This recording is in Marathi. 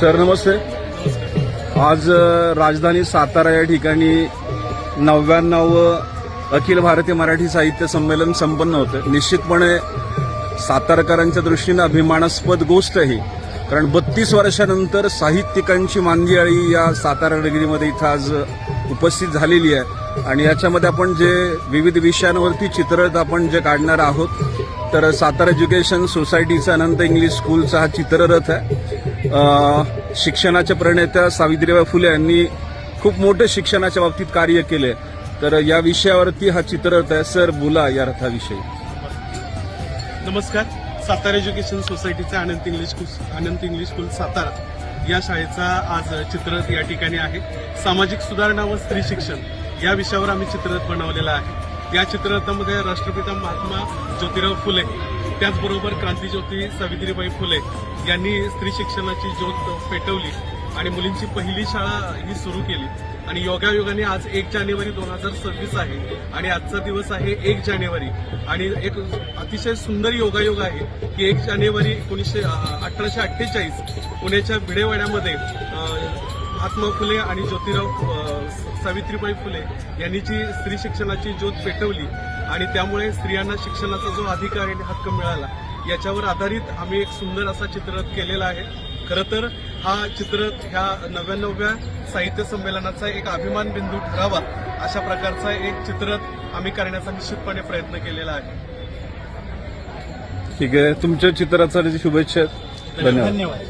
सर नमस्ते. आज राजधानी सातारा या ठिकाणी नव्याण्णव अखिल भारतीय मराठी साहित्य संमेलन संपन्न होतं. निश्चितपणे सातारकरांच्या दृष्टीनं अभिमानास्पद गोष्ट आहे ही. कारण बत्तीस वर्षानंतर साहित्यिकांची मांदियाळी या सातारा नगरीमध्ये इथं आज उपस्थित झालेली आहे. आणि याच्यामध्ये आपण जे विविध विषयांवरती चित्ररथ आपण जे काढणार आहोत तर सातारा एज्युकेशन सोसायटीचा अनंत इंग्लिश स्कूलचा हा चित्ररथ आहे. शिक्षणाच्या प्रणेत्या सावित्रीबाई फुले यांनी खूप मोठं शिक्षणाच्या बाबतीत कार्य केले. तर या विषयावरती हा चित्ररथ आहे. सर बोला या रथाविषयी. नमस्कार. सातारा एज्युकेशन सोसायटीचा Anant English school Anant English school Satara या शाळेचा आज चित्ररथ या ठिकाणी आहे. सामाजिक सुधारणा व स्त्री शिक्षण या विषयावर आम्ही चित्ररथ बनवलेला आहे. या चित्ररथामध्ये राष्ट्रपिता महात्मा ज्योतिराव फुले त्याचबरोबर क्रांतीज्योती सावित्रीबाई फुले यांनी स्त्री शिक्षणाची ज्योत पेटवली आणि मुलींची पहिली शाळा ही सुरू केली. आणि योगायोगाने आज एक जानेवारी दोन हजार सव्वीस आहे आणि आजचा दिवस आहे एक जानेवारी. आणि एक अतिशय सुंदर योगायोग आहे की एक जानेवारी एकोणीसशे अठराशे अठ्ठेचाळीस पुण्याच्या भिडेवाड्यामध्ये महात्मा फुले आणि ज्योतिराव सावित्रीबाई फुले यांनी जी स्त्री शिक्षणाची ज्योत पेटवली आणि त्यामुळे स्त्रियांना शिक्षणाचा जो अधिकार आणि हक्क मिळाला याच्यावर आधारित आम्ही एक सुंदर असा चित्ररथ केलेला आहे. खरं तर हा चित्ररथ ह्या नव्याण्णव्या साहित्य संमेलनाचा एक अभिमान बिंदू ठरावा अशा प्रकारचा एक चित्ररथ आम्ही करण्याचा निश्चितपणे प्रयत्न केलेला आहे. ठीक आहे. तुमच्या चित्ररथासाठी शुभेच्छा. धन्यवाद. धन्यवाद.